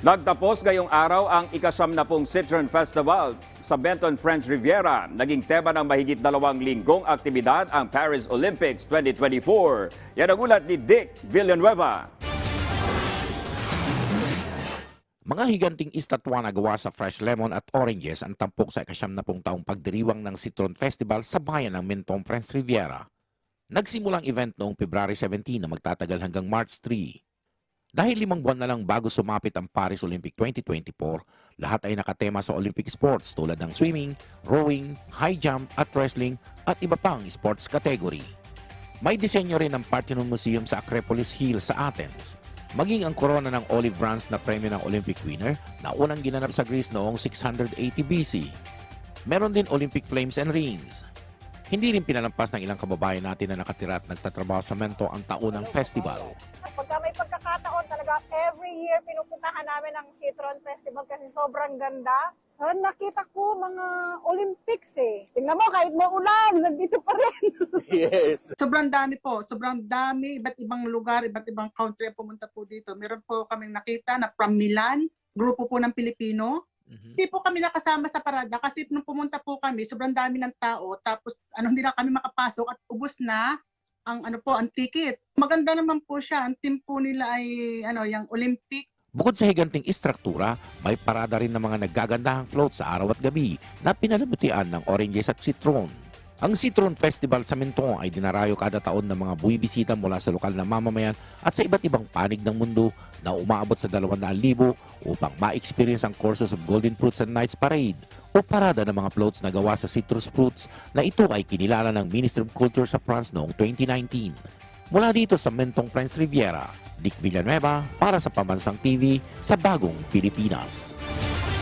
Nagtapos ngayong araw ang ikasyam na pong Citron Festival sa Benton French Riviera. Naging tema ng mahigit dalawang linggong aktibidad ang Paris Olympics 2024. Yan ang ulat ni Dick Villanueva. Mga higanting estatwa na gawa sa fresh lemon at oranges ang tampok sa ikasyam na pong taong pagdiriwang ng Citron Festival sa bayan ng Mentong French Riviera. Nagsimulang event noong February 17 na magtatagal hanggang March 3. Dahil limang buwan na lang bago sumapit ang Paris Olympic 2024, lahat ay nakatema sa Olympic sports tulad ng swimming, rowing, high jump at wrestling at iba pang sports category. May disenyo rin ang Parthenon Museum sa Acropolis Hill sa Athens. Maging ang korona ng olive bronze na premyo ng Olympic winner na unang ginanap sa Greece noong 680 BC. Meron din Olympic flames and rings. Hindi rin pinalampas ng ilang kababayan natin na nakatira at nagtatrabaho sa Mento ang taunang festival. Talaga, every year pinupuntahan namin ang Citron Festival kasi sobrang ganda. So, nakita ko mga Olympics eh. Tingnan mo, kahit maulan, nandito pa rin. Yes. Sobrang dami po, sobrang dami, iba't ibang lugar, iba't ibang country ang pumunta po dito. Meron po kaming nakita na from Milan, grupo po ng Pilipino. Hindi po kami nakasama sa parada kasi nung pumunta po kami, sobrang dami ng tao. Tapos ano, hindi na kami makapasok at ubos na ang ano po, ang ticket. Maganda naman po siya. Ang team po nila ay ano, yung Olympic Bukod sa higanting istruktura, may parada rin ng mga naggagandahang float sa araw at gabi na pinalamutian ng oranges at citron. Ang Citron Festival sa Mentong ay dinarayo kada taon ng mga buwibisita mula sa lokal na mamamayan at sa iba't ibang panig ng mundo na umaabot sa 200,000 upang ma-experience ang courses of Golden Fruits and Nights Parade o parada ng mga floats na gawa sa citrus fruits na ito ay kinilala ng Ministry of Culture sa France noong 2019. Mula dito sa Mentong French Riviera, Dick Villanueva para sa Pambansang TV sa Bagong Pilipinas.